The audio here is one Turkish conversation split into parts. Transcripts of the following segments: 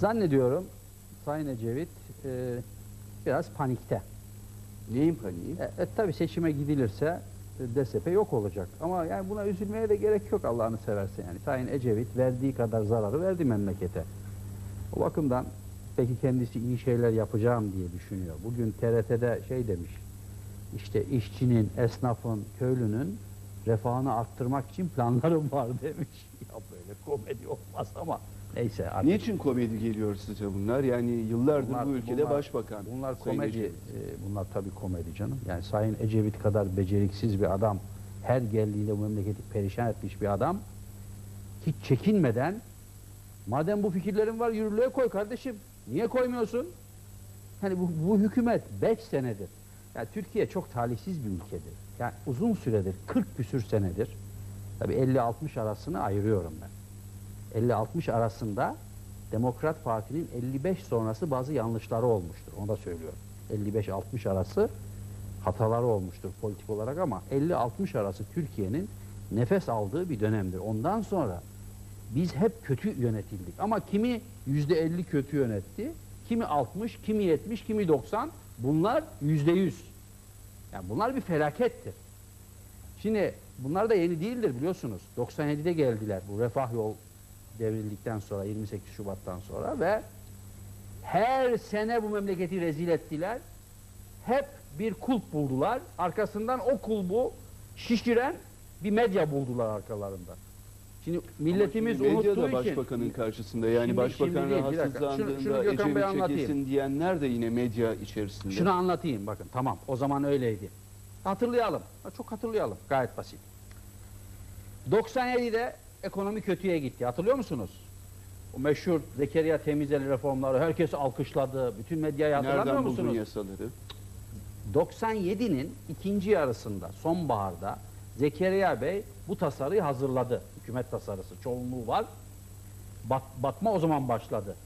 Zannediyorum Sayın Ecevit e, biraz panikte. Neyin paniği? E, e, tabii seçime gidilirse e, DSP yok olacak. Ama yani buna üzülmeye de gerek yok Allah'ını seversen yani. Sayın Ecevit verdiği kadar zararı verdi memlekete. O bakımdan peki kendisi iyi şeyler yapacağım diye düşünüyor. Bugün TRT'de şey demiş. İşte işçinin, esnafın, köylünün refahını arttırmak için planlarım var demiş. Ya böyle komedi olmaz ama neyse. artık. Niçin komedi geliyor size bunlar? Yani yıllardır Bunlar- bu ülkede bunlar- başbakan. Bunlar komedi. E, bunlar tabii komedi canım. Yani Sayın Ecevit kadar beceriksiz bir adam, her geldiğinde bu memleketi perişan etmiş bir adam hiç çekinmeden madem bu fikirlerin var yürürlüğe koy kardeşim. Niye koymuyorsun? Hani bu, bu hükümet 5 senedir. Yani Türkiye çok talihsiz bir ülkedir. Yani uzun süredir 40 küsür senedir. Tabii 50-60 arasını ayırıyorum ben. 50-60 arasında Demokrat Parti'nin 55 sonrası bazı yanlışları olmuştur. Onu da söylüyorum. 55-60 arası hataları olmuştur politik olarak ama 50-60 arası Türkiye'nin nefes aldığı bir dönemdir. Ondan sonra biz hep kötü yönetildik. Ama kimi %50 kötü yönetti, kimi 60, kimi 70, kimi 90. Bunlar %100. Yani bunlar bir felakettir. Şimdi bunlar da yeni değildir biliyorsunuz. 97'de geldiler bu refah yol devrildikten sonra 28 Şubat'tan sonra ve her sene bu memleketi rezil ettiler. Hep bir kulp buldular. Arkasından o kulbu şişiren bir medya buldular arkalarında. Şimdi milletimiz şimdi medya da için başbakanın karşısında. Yani Şimdi- başbakan şimdi rahatsızlandığında Ecevit anlatayım. çekesin diyenler de yine medya içerisinde. Şunu anlatayım bakın tamam o zaman öyleydi. Hatırlayalım. Ha, Çok hatırlayalım. Gayet basit. 97'de ekonomi kötüye gitti. Hatırlıyor musunuz? O meşhur Zekeriya Temizeli reformları herkes alkışladı. Bütün medyayı hatırlamıyor Nereden musunuz? yasaları? 97'nin ikinci yarısında sonbaharda Zekeriya Bey bu tasarıyı hazırladı. Hükümet tasarısı. Çoğunluğu var. Bat, batma o zaman başladı.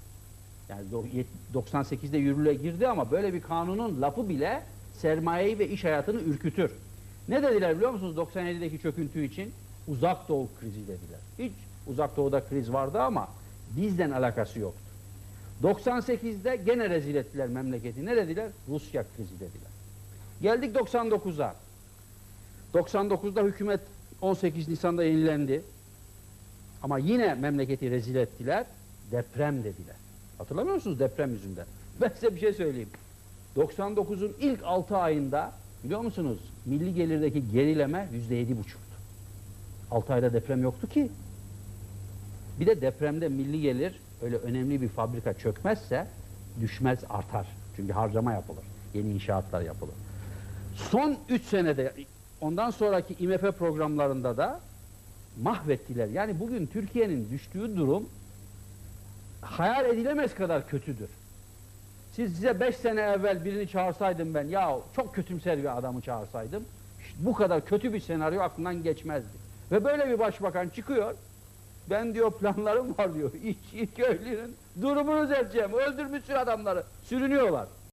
Yani do- yet- 98'de yürürlüğe girdi ama böyle bir kanunun lafı bile sermayeyi ve iş hayatını ürkütür. Ne dediler biliyor musunuz 97'deki çöküntü için? Uzak doğu krizi dediler. Hiç uzak doğuda kriz vardı ama bizden alakası yoktu. 98'de gene rezil ettiler memleketi. Ne dediler? Rusya krizi dediler. Geldik 99'a. 99'da hükümet 18 Nisan'da yenilendi. Ama yine memleketi rezil ettiler. Deprem dediler. Hatırlamıyor musunuz deprem yüzünden? Ben size bir şey söyleyeyim. 99'un ilk 6 ayında biliyor musunuz? Milli gelirdeki gerileme %7,5'tu. 6 ayda deprem yoktu ki. Bir de depremde milli gelir öyle önemli bir fabrika çökmezse düşmez artar. Çünkü harcama yapılır. Yeni inşaatlar yapılır. Son 3 senede ondan sonraki IMF programlarında da mahvettiler. Yani bugün Türkiye'nin düştüğü durum hayal edilemez kadar kötüdür. Siz size 5 sene evvel birini çağırsaydım ben ya çok kötümser bir adamı çağırsaydım bu kadar kötü bir senaryo aklından geçmezdi. Ve böyle bir başbakan çıkıyor ben diyor planlarım var diyor. İşçi köylünün durumunu düzelteceğim. Öldürmüşsün adamları. Sürünüyorlar.